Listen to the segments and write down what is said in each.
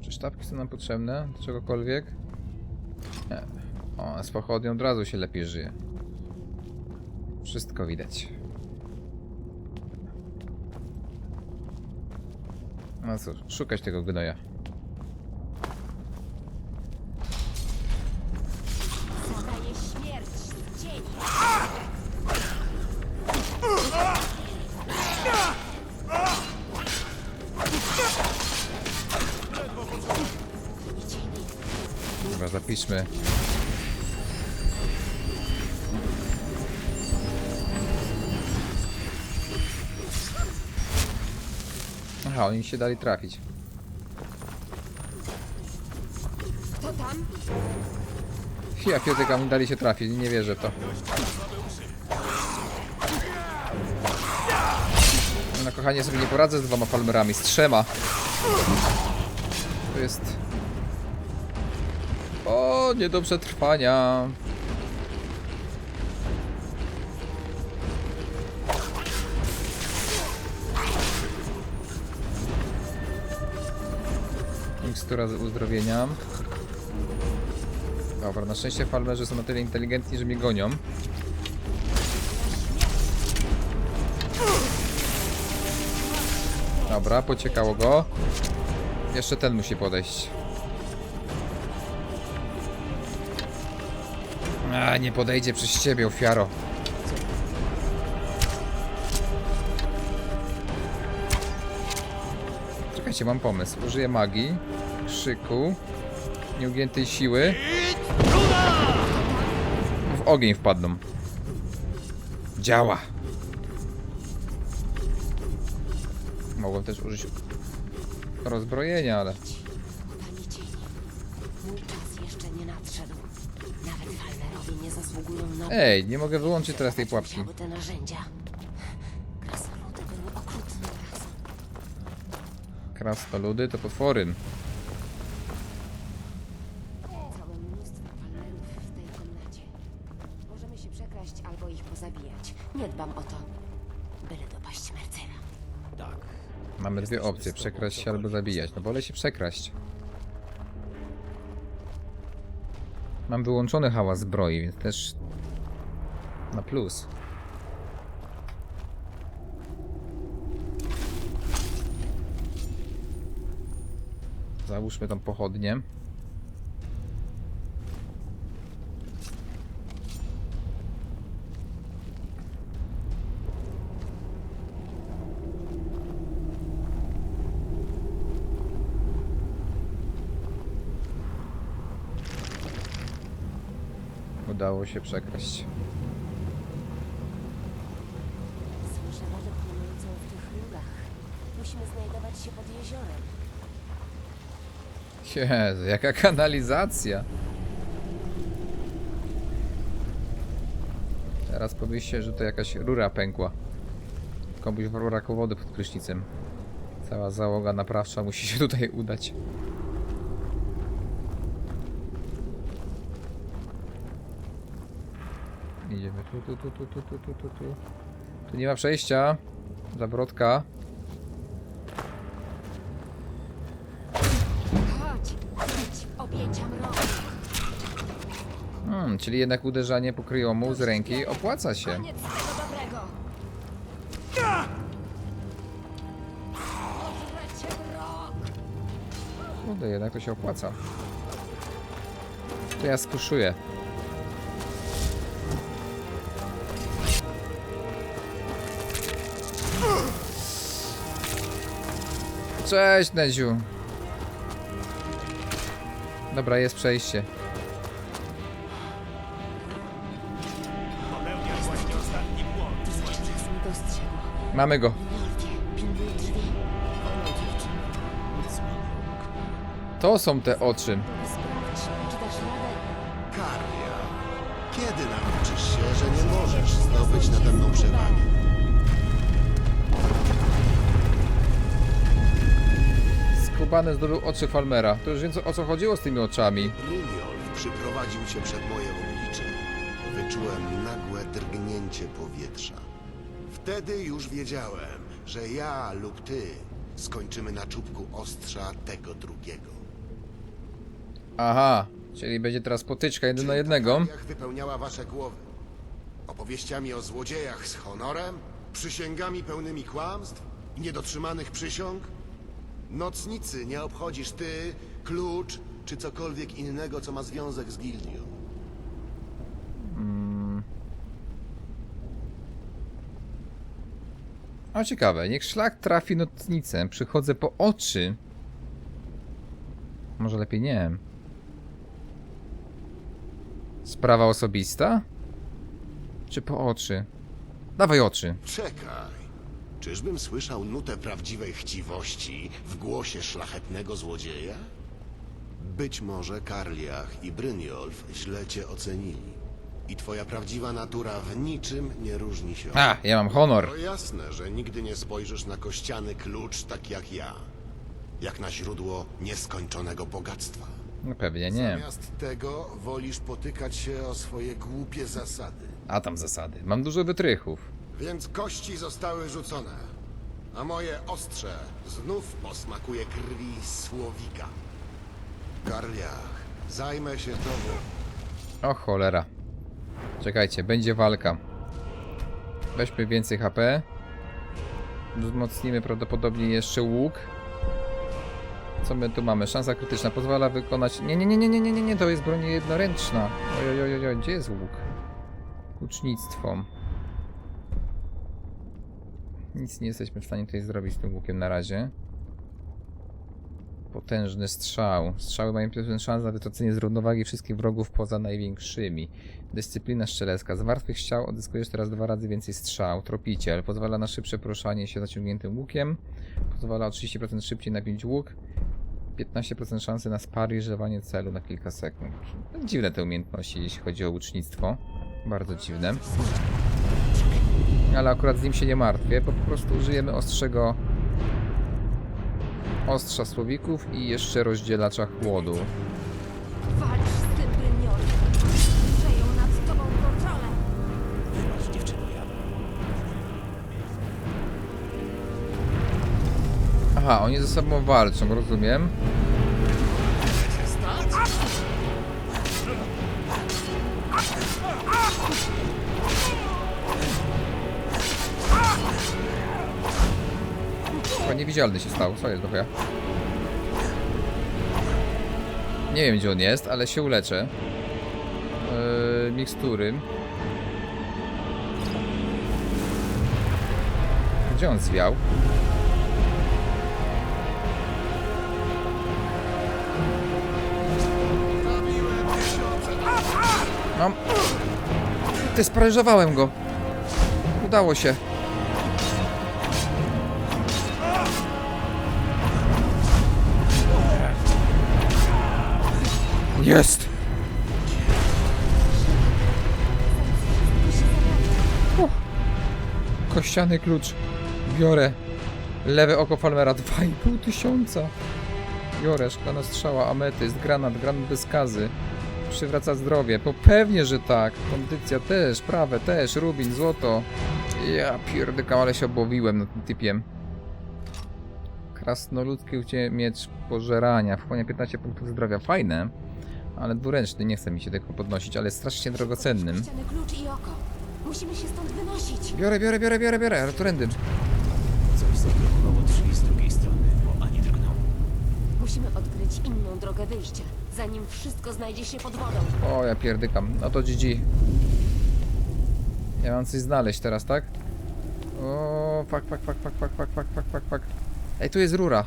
Czy sztabki są nam potrzebne? Do czegokolwiek? Nie. O, z pochodnią od razu się lepiej żyje. Wszystko widać. No cóż, szukać tego gnoja. Aha, oni się dali trafić. Kto tam? Ja pierdolę, oni dali się trafić, nie wierzę w to. No kochanie, sobie nie poradzę z dwoma palmerami, z trzema. To jest... O, niedobrze trwania. 100 razy uzdrowienia. Dobra, na szczęście farmerzy są na tyle inteligentni, że mnie gonią. Dobra, pociekało go. Jeszcze ten musi podejść. A, nie podejdzie przez ciebie, ofiaro. Czekajcie, mam pomysł. Użyję magii krzyku, nieugiętej siły. W ogień wpadną. Działa. Mogłem też użyć rozbrojenia, ale... Panie cieni. Mój czas jeszcze nie nadszedł. Nawet Falmerowie nie zasługują na... Ej, nie mogę wyłączyć teraz tej pułapki. Musiały te narzędzia. Krasnoludy były okrutne rasą. Krasnoludy to potwory. Mamy dwie opcje, przekraść się albo zabijać. No wolę się przekraść. Mam wyłączony hałas zbroi, więc też na plus. Załóżmy tą pochodnię. Udało się przekraść. Słyszę wodę płynącą w tych. Musimy znajdować się pod jeziorem. Jezu, jaka kanalizacja. Teraz powie się, że to jakaś rura pękła. Komuś w ruraku wody pod prysznicem. Cała załoga naprawcza musi się tutaj udać. Idziemy tu, tu, tu, tu, tu, tu, tu, tu, tu. Tu nie ma przejścia. Zawrotka. Chodź, objęcia. Hmm, czyli jednak uderzanie pokryjomu z ręki opłaca się. Koniec tego dobrego. Kurde, jednak to się opłaca. To ja skuszuję. Cześć, Neziu. Dobra, jest przejście. Mamy go. To są te oczy. Karia, kiedy nauczysz się, że nie możesz zdobyć nade mną przewagi? Skubany zdobył oczy Falmera. To już wiem co- o co chodziło z tymi oczami. Brynjolf przyprowadził się przed moje oblicze. Wyczułem nagłe drgnięcie powietrza. Wtedy już wiedziałem, że ja lub ty skończymy na czubku ostrza tego drugiego. Aha, czyli będzie teraz potyczka jeden na jednego. Kariach wypełniała wasze głowy? Opowieściami o złodziejach z honorem? Przysięgami pełnymi kłamstw? Niedotrzymanych przysiąg? Nocnicy nie obchodzisz ty, klucz, czy cokolwiek innego, co ma związek z gildią. O ciekawe, niech szlak trafi nocnicę, przychodzę po oczy. Może lepiej nie. Sprawa osobista? Czy po oczy? Dawaj oczy. Czekaj. Czyżbym słyszał nutę prawdziwej chciwości w głosie szlachetnego złodzieja? Być może Karliach i Brynjolf źle cię ocenili. I twoja prawdziwa natura w niczym nie różni się od... A, ja mam honor. To jasne, że nigdy nie spojrzysz na kościany klucz tak jak ja. Jak na źródło nieskończonego bogactwa. No pewnie nie. Zamiast tego wolisz potykać się o swoje głupie zasady. A tam zasady. Mam dużo wytrychów. Więc kości zostały rzucone, a moje ostrze znów posmakuje krwi słowika. Karliach, zajmę się tobą. O cholera. Czekajcie, będzie walka. Weźmy więcej HP. Wzmocnimy prawdopodobnie jeszcze łuk. Co my tu mamy? Szansa krytyczna pozwala wykonać. Nie, nie, nie, nie, nie, nie, nie, to jest broń jednoręczna. Oj, oj, oj, oj, oj, gdzie jest łuk? Łucznictwo. Nic nie jesteśmy w stanie tutaj zrobić z tym łukiem na razie. Potężny strzał. Strzały mają pewien szans na wytracenie z równowagi wszystkich wrogów poza największymi. Dyscyplina strzelecka. Z martwych ściał odzyskujesz teraz dwa razy więcej strzał. Tropiciel. Pozwala na szybsze poruszanie się zaciągniętym łukiem. Pozwala o 30% szybciej nabić łuk. 15% szansy na sparyżowanie celu na kilka sekund. Dziwne te umiejętności, jeśli chodzi o łucznictwo. Bardzo dziwne. Ale akurat z nim się nie martwię, bo po prostu użyjemy ostrzego ostrza słowików i jeszcze rozdzielacza chłodu. Walcz z tym Brynjolem. Przejął nad tobą kontrolę. Wybacz, dziewczyno, ja... Aha, oni ze sobą walczą, rozumiem. Niewidzialny się stał, co jest do chuja? Nie wiem gdzie on jest, ale się uleczę. Yy, mikstury. Gdzie on zwiał? Mam. Ty sparyżowałem go. Udało się. Jest! O. Kościany klucz. Biorę. Lewe oko Falmera 2,5 tysiąca. Biorę, szklana strzała, ametyst, granat, granat bez skazy. Przywraca zdrowie. Bo pewnie, że tak. Kondycja też, prawe też, rubin, złoto. Ja pierdykam, ale się obłowiłem nad tym typiem. Krasnoludzki ucie miecz pożerania. Wchłania 15 punktów zdrowia. Fajne. Ale dwuręczny, nie chce mi się tego podnosić, ale strasznie drogocennym. Ściany klucz i oko. Musimy się stąd wynosić. Biorę, biorę, biorę, biorę, biorę, ale to rędy. Coś zablokowało drzwi z drugiej strony, bo ani drgnął. Musimy odkryć inną drogę wyjścia, zanim wszystko znajdzie się pod wodą. O, ja pierdykam. No to GG. Ja mam coś znaleźć teraz, tak? O, fuck, fuck, fuck, fuck, fuck, fuck, fuck, fuck, fuck, fuck. Ej, tu jest rura.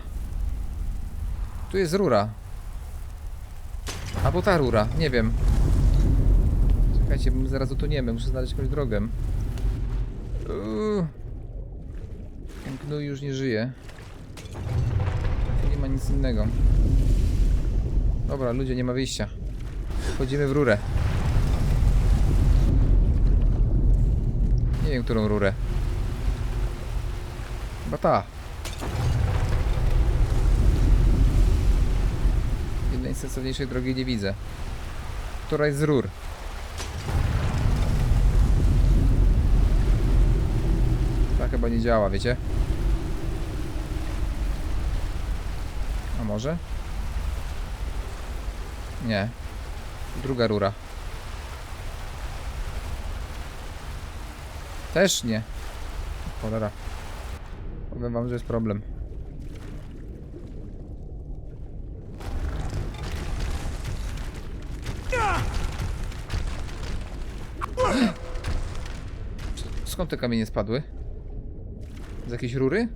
Tu jest rura. Albo ta rura, nie wiem. Czekajcie, bo my zaraz utoniemy, muszę znaleźć jakąś drogę. Uuu. Gnój już nie żyje. Nie ma nic innego. Dobra, ludzie, nie ma wyjścia. Wchodzimy w rurę. Nie wiem, którą rurę. Chyba ta. Jednej sensowniejszej drogi nie widzę. Która jest z rur? Ta chyba nie działa, wiecie? A może? Nie. Druga rura. Też nie. Cholera. Powiem wam, że jest problem. Skąd te kamienie spadły? Z jakiejś rury?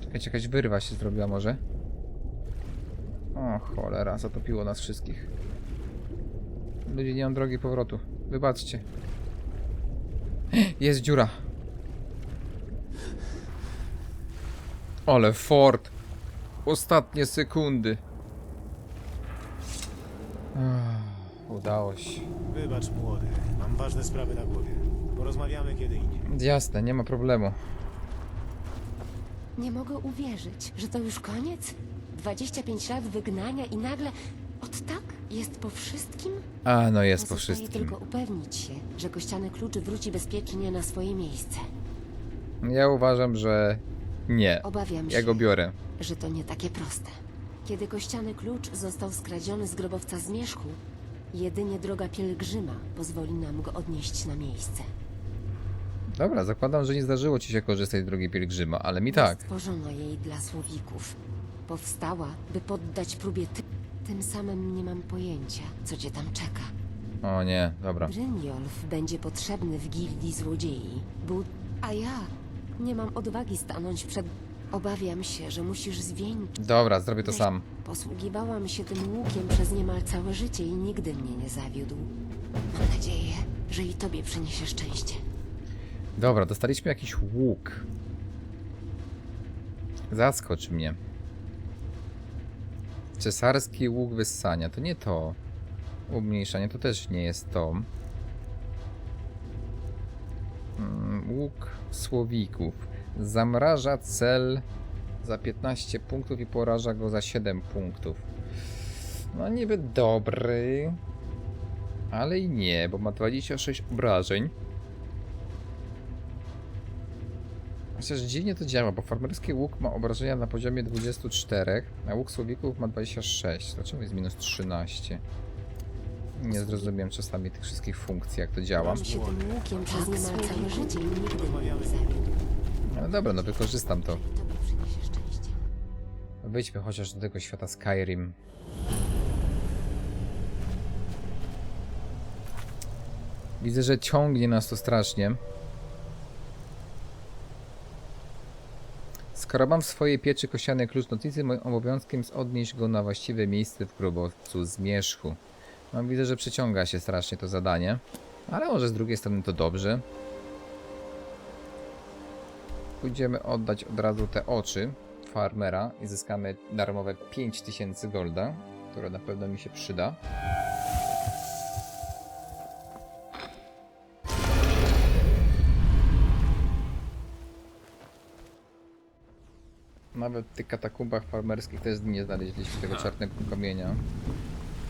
Czekajcie, jakaś wyrwa się zrobiła może. O cholera, zatopiło nas wszystkich. Ludzie nie mam drogi powrotu. Wybaczcie. Jest dziura. Ale Ford. Ostatnie sekundy. Ach, Udało się. Wybacz, młody. Mam ważne sprawy na głowie. Porozmawiamy kiedy indziej. Jasne, nie ma problemu. Nie mogę uwierzyć, że to już koniec? 25 lat wygnania i nagle... Od tak? Jest po wszystkim? A, no jest po Pozostaje wszystkim. tylko upewnić się, że kościany klucz wróci bezpiecznie na swoje miejsce. Ja uważam, że nie. Obawiam się, Ja go biorę. że to nie takie proste. Kiedy kościany klucz został skradziony z grobowca Zmierzchu, jedynie droga pielgrzyma pozwoli nam go odnieść na miejsce. Dobra, zakładam, że nie zdarzyło ci się korzystać z drogi pielgrzyma, ale mi tak. Stworzono jej dla słowików. Powstała, by poddać próbie ty... Tym samym nie mam pojęcia, co cię tam czeka. O nie, dobra. Brynjolf będzie potrzebny w gildii złodziei. Był... A ja nie mam odwagi stanąć przed... Obawiam się, że musisz zwieńczyć. Dobra, zrobię to sam. Posługiwałam się tym łukiem przez niemal całe życie i nigdy mnie nie zawiódł. Mam nadzieję, że i tobie przyniesie szczęście. Dobra, dostaliśmy jakiś łuk. Zaskocz mnie. Cesarski łuk wyssania. To nie to. Umniejszanie to też nie jest to. Mm, Łuk słowików. Zamraża cel za 15 punktów i poraża go za 7 punktów. No niby dobry. Ale i nie, bo ma 26 obrażeń. Chociaż dziwnie to działa, bo farmerski łuk ma obrażenia na poziomie 24, a łuk słowików ma 26. Dlaczego jest minus 13? Nie zrozumiałem czasami tych wszystkich funkcji, jak to działa. Mam się łukiem przez niemal całe życie nigdy nie zawiódł. No dobra, no wykorzystam to. Wejdźmy chociaż do tego świata Skyrim. Widzę, że ciągnie nas to strasznie. Skoro mam w swojej pieczy kościany klucz noticy, moim obowiązkiem jest odnieść go na właściwe miejsce w grobowcu Zmierzchu. No widzę, że przyciąga się strasznie to zadanie. Ale może z drugiej strony to dobrze. Pójdziemy oddać od razu te oczy farmera i zyskamy darmowe 5000 golda, które na pewno mi się przyda. Nawet w tych katakumbach farmerskich też nie znaleźliśmy tego czarnego kamienia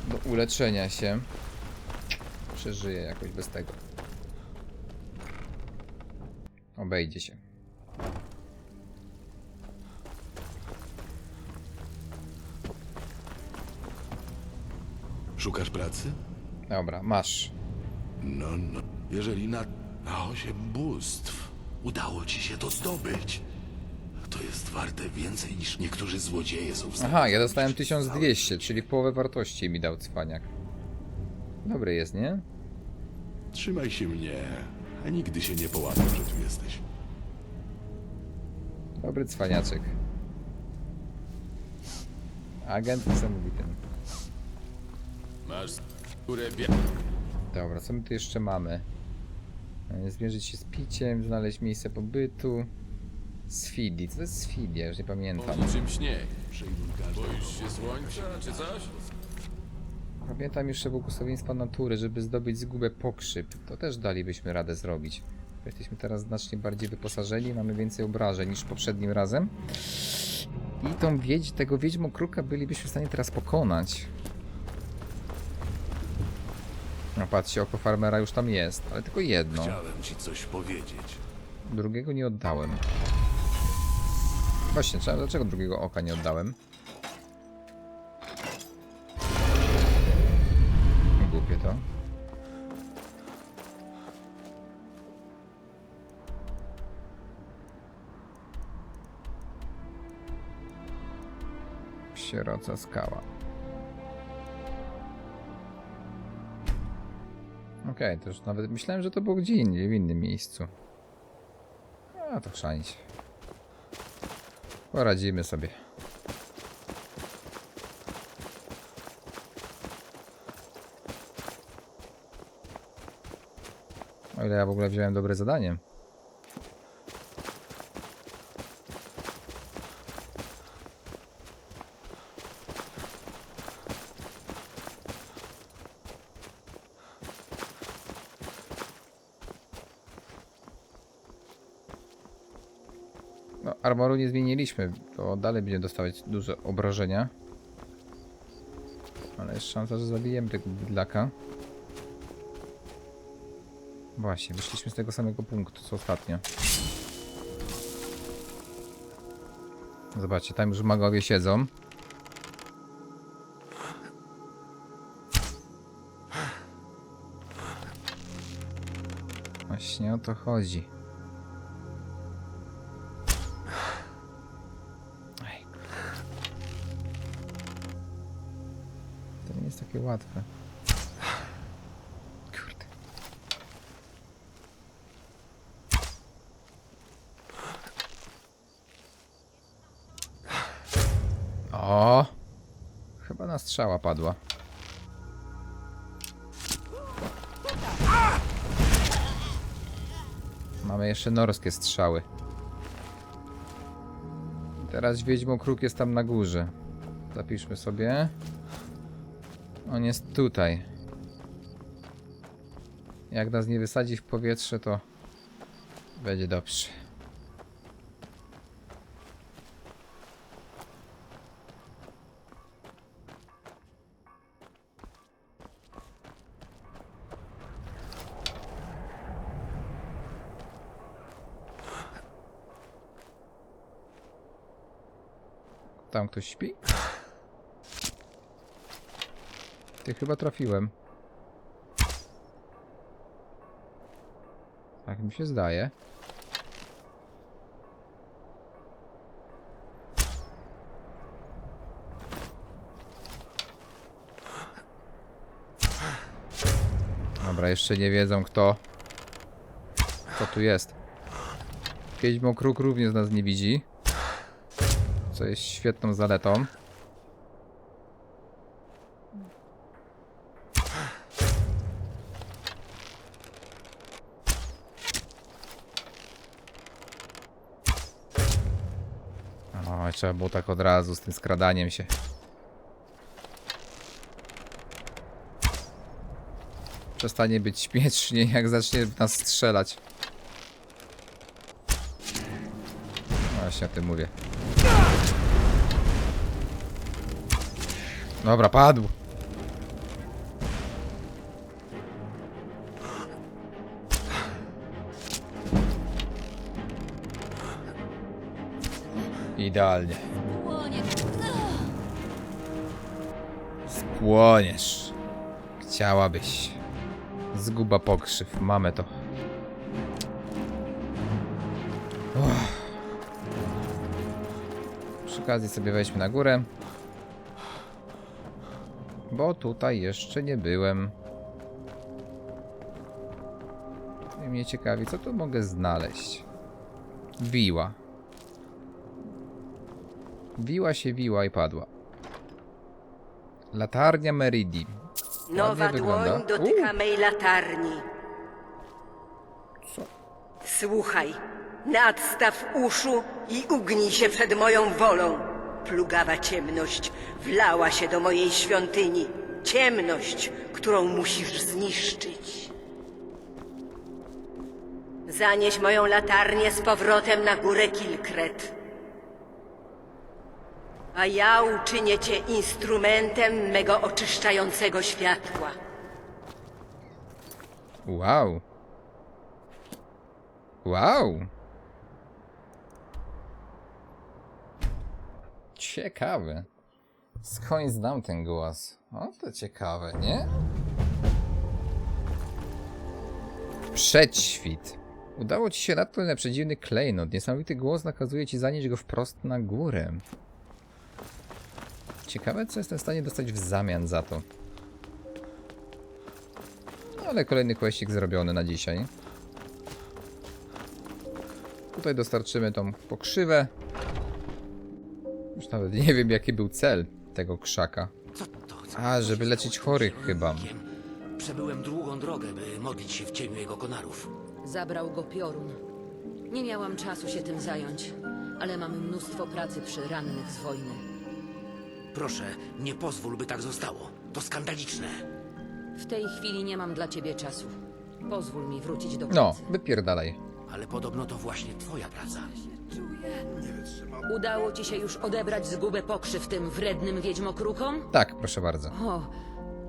do uleczenia się. Przeżyję jakoś bez tego. Obejdzie się. Szukasz pracy? Dobra, masz. No, no. Jeżeli na, na osiem bóstw udało ci się to zdobyć, to jest warte więcej niż niektórzy złodzieje są w stanie Aha, ja dostałem w całe 1200, życie. czyli połowę wartości mi dał cwaniak. Dobry jest, nie? Trzymaj się mnie, a nigdy się nie połamię, że tu jesteś. Dobry cwaniaczek. Agent niesamowity. Masz skórę bia... Dobra, co my tu jeszcze mamy? E, Zmierzyć się z piciem, znaleźć miejsce pobytu. Sfidi, co to jest Sfidi? Ja już nie pamiętam. niczym śnieg. Boisz się słońca, czy coś? Pamiętam jeszcze błogosławieństwa natury, żeby zdobyć zgubę pokrzyp. To też dalibyśmy radę zrobić. Jesteśmy teraz znacznie bardziej wyposażeni, mamy więcej obrażeń niż poprzednim razem. I tą wiedź, tego wiedźmokruka bylibyśmy w stanie teraz pokonać. No patrzcie, oko farmera już tam jest, ale tylko jedno. Chciałem ci coś powiedzieć. Drugiego nie oddałem. Właśnie, dlaczego drugiego oka nie oddałem? Sieroca skała. Okej, to już nawet myślałem, że to było gdzie indziej, w innym miejscu. A to chrzanić. Poradzimy sobie. O ile ja w ogóle wziąłem dobre zadanie. No, armoru nie zmieniliśmy, to dalej będzie dostawać duże obrażenia. Ale jest szansa, że zabijemy tego bydlaka. Właśnie, wyszliśmy z tego samego punktu co ostatnio. Zobaczcie, tam już magowie siedzą. Właśnie o to chodzi. Łatwe. Kurde. O! Chyba na strzała padła. Mamy jeszcze norskie strzały. Teraz Wiedźmo Kruk jest tam na górze. Zapiszmy sobie. On jest tutaj. Jak nas nie wysadzi w powietrze, to będzie dobrze. Tam ktoś śpi? Chyba trafiłem. Tak mi się zdaje. Dobra, jeszcze nie wiedzą kto. Kto tu jest. Wiedźmo Kruk również nas nie widzi. Co jest świetną zaletą. O, trzeba było tak od razu z tym skradaniem się. Przestanie być śmiesznie, jak zacznie nas strzelać. Właśnie o tym mówię. Dobra, padł. Idealnie. Spłoniesz. Chciałabyś. Zguba pokrzyw. Mamy to. Uff. Przy okazji sobie wejdźmy na górę. Bo tutaj jeszcze nie byłem. I mnie ciekawi, co tu mogę znaleźć. Wiła. Wiła się wiła i padła. Latarnia Meridi. Nowa dłoń dotyka mej latarni. Co? Słuchaj, nadstaw uszu i ugnij się przed moją wolą. Plugawa ciemność wlała się do mojej świątyni. Ciemność, którą musisz zniszczyć. Zanieś moją latarnię z powrotem na górę Kilkret. A ja uczynię cię instrumentem mego oczyszczającego światła. Wow. Wow. Ciekawe. Skąd znam ten głos? O, to ciekawe, nie? Przedświt. Udało ci się na przedziwny klejnot. Niesamowity głos nakazuje ci zanieść go wprost na górę. Ciekawe, co jestem w stanie dostać w zamian za to. No, ale kolejny questik zrobiony na dzisiaj. Tutaj dostarczymy tą pokrzywę. Już nawet nie wiem, jaki był cel tego krzaka. Co to? Co A, żeby leczyć chorych chyba. Przebyłem długą drogę, by modlić się w cieniu jego konarów. Zabrał go piorun. Nie miałam czasu się tym zająć, ale mamy mnóstwo pracy przy rannych z wojny. Proszę, nie pozwól, by tak zostało. To skandaliczne. W tej chwili nie mam dla ciebie czasu. Pozwól mi wrócić do No, pracy. wypierdalaj. Ale podobno to właśnie twoja praca. Udało ci się już odebrać zgubę pokrzyw tym wrednym wiedźmokruchom? Tak, proszę bardzo. O,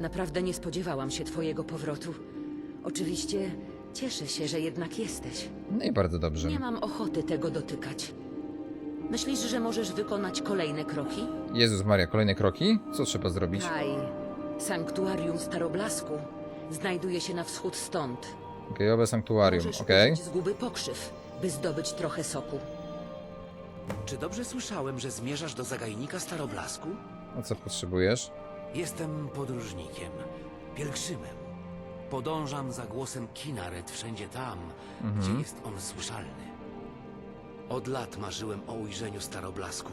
naprawdę nie spodziewałam się twojego powrotu. Oczywiście cieszę się, że jednak jesteś. No i bardzo dobrze. Nie mam ochoty tego dotykać. Myślisz, że możesz wykonać kolejne kroki? Jezus Maria, kolejne kroki? Co trzeba zrobić? Kaj, sanktuarium Staroblasku znajduje się na wschód stąd. Gejowe sanktuarium, Możesz okej. użyć zguby pokrzyw, by zdobyć trochę soku. Czy dobrze słyszałem, że zmierzasz do zagajnika Staroblasku? A co potrzebujesz? Jestem podróżnikiem, pielgrzymem. Podążam za głosem Kinaret wszędzie tam, gdzie jest on słyszalny. Od lat marzyłem o ujrzeniu Staroblasku.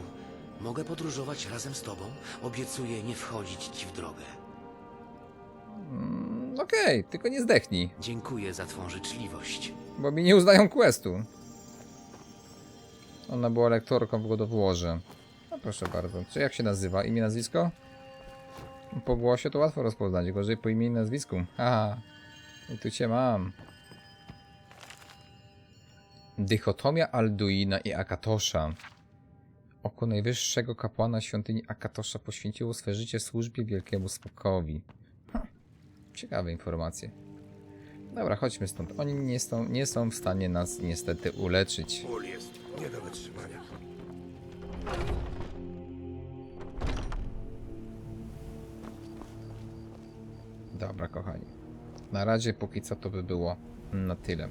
Mogę podróżować razem z tobą? Obiecuję nie wchodzić ci w drogę. Okej, tylko nie zdechnij, Dziękuję za twą życzliwość. bo mi nie uznają questu. Ona była lektorką w Godowłorze. No proszę bardzo. Czy jak się nazywa? Imię, nazwisko? Po głosie to łatwo rozpoznać, gorzej po imieniu i nazwisku. Haha. I tu cię mam. Dychotomia Alduina i Akatosza. Oko najwyższego kapłana świątyni Akatosza poświęciło swe życie służbie wielkiemu smokowi. Ha. Ciekawe informacje. Dobra, chodźmy stąd. Oni nie są, nie są w stanie nas niestety uleczyć. Ból jest nie do wytrzymania. Dobra, kochani. Na razie póki co to by było na tyle.